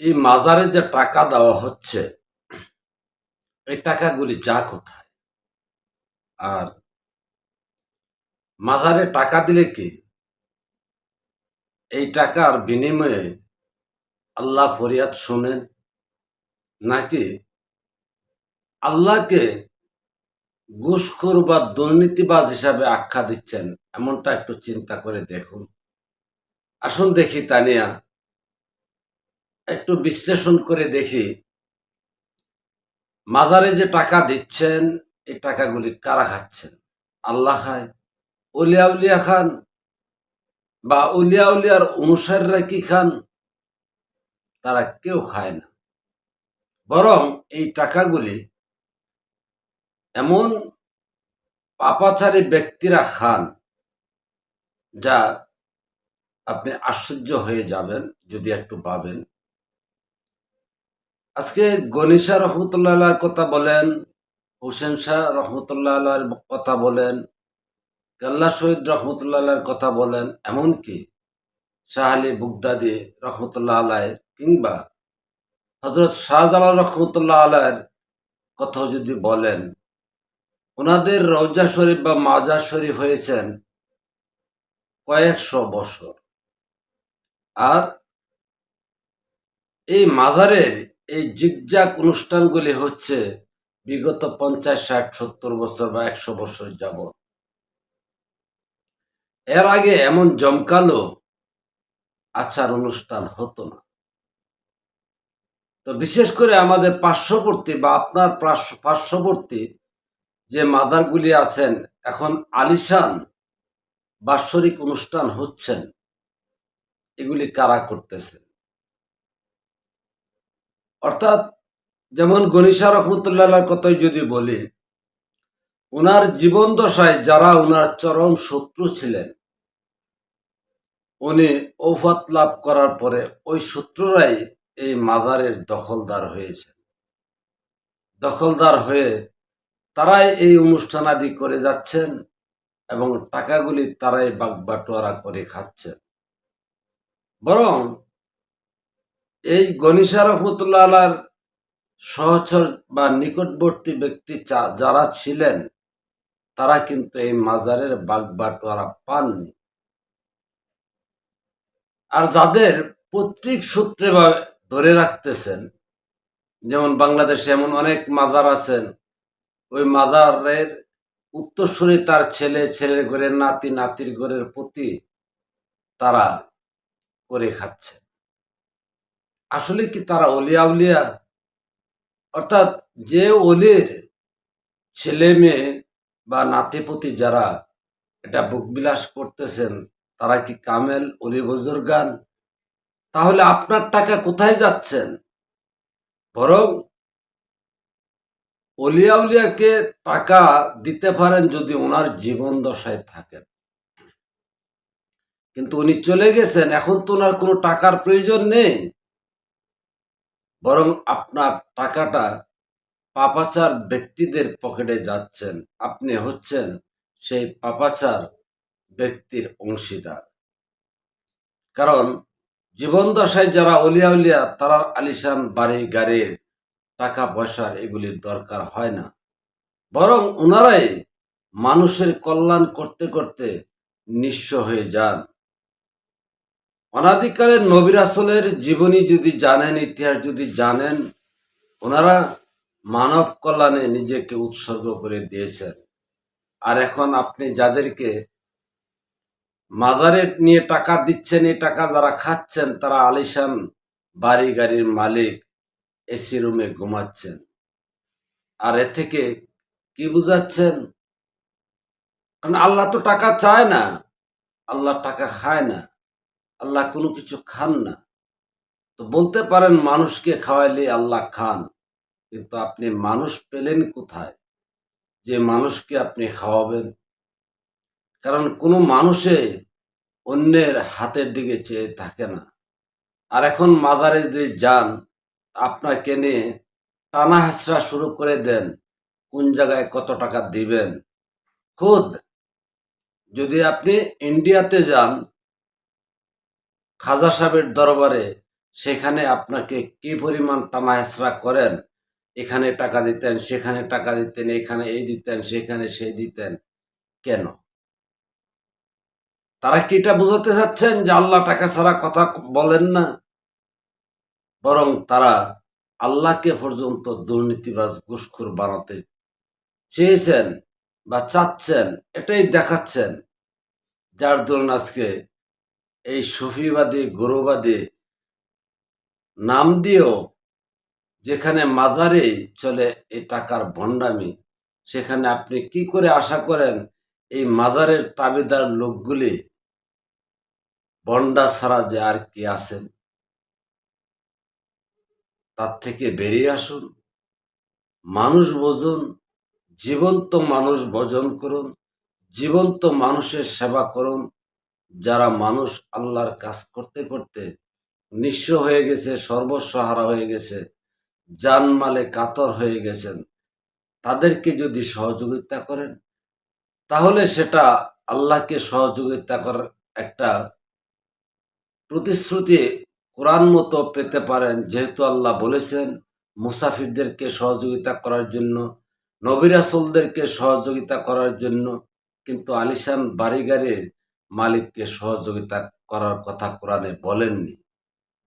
এই মাজারে যে টাকা দেওয়া হচ্ছে, এই টাকাগুলি যা কোথায়? আর মাজারে টাকা দিলে কি? এই টাকার বিনিময়ে আল্লাহ ফরিয়াদ শোনেন? নাকি আল্লাহকে ঘুষখোর বা দুর্নীতিবাজ হিসাবে আখ্যা দিচ্ছেন? এমনটা একটু চিন্তা করে দেখুন। আসুন দেখি তানিয়া একটু বিশ্লেষণ করে দেখি। মাজারে যে টাকা দিচ্ছেন, এই টাকাগুলি কারা খাচ্ছেন? আল্লাহ খায়। উলিয়া উলিয়া খান বা উলিয়া উলিয়ার অনুসারীরা কি খান? তারা কেউ খায় না। বরং এই টাকাগুলি এমন পাপাচারী ব্যক্তিরা খান, যা আপনি আশ্চর্য হয়ে যাবেন, যদি একটু পাবেন আজকে গনিশা রহমতুল্লাহ কথা বলেন, হোসেন শাহ রহমতুল্লাহ কথা বলেন, কাল্লা শহীদ রহমতুল্লাহ কথা বলেন, এমনকি শাহ আলী বুগদাদি রহমতুল্লাহ আলায় কিংবা হজরত শাহজালাল রহমতুল্লাহ আলায়ের কথাও যদি বলেন, ওনাদের রওজা শরীফ বা মাজার শরীফ হয়েছেন কয়েকশো বছর। আর এই মাজারের এই জিগজাক অনুষ্ঠানগুলি হচ্ছে বিগত পঞ্চাশ, ষাট, সত্তর বছর বা একশো বছর যাবৎ। এর আগে এমন জমকালো আচার অনুষ্ঠান হতো না। তো বিশেষ করে আমাদের পার্শ্ববর্তী বা আপনার পার্শ্ববর্তী যে মাদারগুলি আছেন, এখন আলিশান বাৎসরিক অনুষ্ঠান হচ্ছেন। এগুলি কারা করতেছেন? অর্থাৎ যেমন গনিশা রহমতুল্লাহ কথাই যদি বলি ওনার জীবন দশায় যারা ওনার চরম শত্রু ছিলেন, উনি ওফাত লাভ করার পরে ওই শত্রুরাই এই মাজারের দখলদার হয়েছে। দখলদার হয়ে তারাই এই অনুষ্ঠান আদি করে যাচ্ছেন এবং টাকাগুলি তারাই বাগবাটোয়ারা করে খাচ্ছেন। বরং এই গনিশা রহমতুল্লাহ সহচর বা নিকটবর্তী ব্যক্তি যারা ছিলেন, তারা কিন্তু এই মাজারের বাগবাটোয়ারা পাননি। আর যাদের পৈতৃক সূত্রে ধরে রাখতেছেন, যেমন বাংলাদেশে এমন অনেক মাজার আছেন, ওই মাজারের উত্তরসূরি তার ছেলে, ছেলের ঘরের নাতি, নাতির ঘরের প্রতি তারা করে খাচ্ছে আসলে কি তারা অলিয়া উলিয়া? অর্থাৎ যে অলির ছেলে মেয়ে বা নাতিপতি যারা এটা বুকবিলাস করতেছেন, তারা কি কামেল অলি বুজুর্গান তাহলে আপনার টাকা কোথায় যাচ্ছেন? বরং অলিয়া উলিয়াকে টাকা দিতে পারেন যদি ওনার জীবন দশায় থাকেন। কিন্তু উনি চলে গেছেন, এখন তো ওনার কোনো টাকার প্রয়োজন নেই। বরং আপনার টাকাটা পাপাচার ব্যক্তিদের পকেটে যাচ্ছেন। আপনি হচ্ছেন সেই পাপাচার ব্যক্তির অংশীদার। কারণ জীবন দশায় যারা অলিয়া উলিয়া তারা আলিশান বাড়ি গাড়ির টাকা পয়সার এগুলির দরকার হয় না। বরং ওনারাই মানুষের কল্যাণ করতে করতে নিঃস্ব হয়ে যান। অনাদিকালের নবীর আসলের জীবনী যদি জানেন, ইতিহাস যদি জানেন, ওনারা মানব কল্যাণে নিজেকে উৎসর্গ করে দিয়েছেন। আর এখন আপনি যাদেরকে মাদারে নিয়ে টাকা দিচ্ছেন, এই টাকা যারা খাচ্ছেন, তারা আলিশান বাড়ি গাড়ির মালিক এসি রুমে ঘুমাচ্ছেন। আর এ থেকে কি বুঝাচ্ছেন? কারণ আল্লাহ তো টাকা চায় না, আল্লাহ টাকা খায় না। আল্লাহ কোনো কিছু খান না। তো বলতে পারেন মানুষকে খাওয়াইলে আল্লাহ খান, কিন্তু আপনি মানুষ পেলেন কোথায়? যে মানুষকে আপনি খাওয়াবেন। কারণ কোনো মানুষে অন্যের হাতের দিকে চেয়ে থাকে না। আর এখন মাদারে যদি যান, আপনাকে নিয়ে টানা হেসরা শুরু করে দেন, কোন জায়গায় কত টাকা দিবেন। খুদ, যদি আপনি ইন্ডিয়াতে যান খাজা সাহেবের দরবারে সেখানে আপনাকে কি পরিমাণ টানা হেসরা করেন? এখানে টাকা দিতেন, সেখানে টাকা দিতেন, এখানে এই দিতেন, সেখানে সেই দিতেন। কেন? তারা কি এটা বুঝাতে চাচ্ছেন যে আল্লাহ টাকা ছাড়া কথা বলেন না? বরং তারা আল্লাহকে পর্যন্ত দুর্নীতিবাজ, ঘুষখোর বানাতে চেয়েছেন বা চাচ্ছেন, এটাই দেখাচ্ছেন। যার দরুন আজকে এই সুফিবাদী, গৌরবাদী নাম দিয়েও যেখানে মাজারে চলে এই টাকার ভণ্ডামি, সেখানে আপনি কি করে আশা করেন এই মাজারের তাবেদার লোকগুলি বন্ডা ছাড়া যে আর কি আছেন? তার থেকে বেরিয়ে আসুন, মানুষ বোঝুন, জীবন্ত মানুষ ভজন করুন, জীবন্ত মানুষের সেবা করুন যারা মানুষ আল্লাহর কাজ করতে করতে নিঃস্ব হয়ে গেছে সর্বস্বহারা হয়ে গেছে, জানমালে কাতর হয়ে গেছেন, তাদেরকে যদি সহযোগিতা করেন, তাহলে সেটা আল্লাহকে সহযোগিতা করার একটা প্রতিশ্রুতি কোরআন মতো পেতে পারেন। যেহেতু আল্লাহ বলেছেন, মুসাফিরদেরকে সহযোগিতা করার জন্য নবিরাসলদেরকে সহযোগিতা করার জন্য, কিন্তু আলিশান বাড়িগাড়ির মালিককে সহযোগিতা করার কথা কোরআনে বলেননি।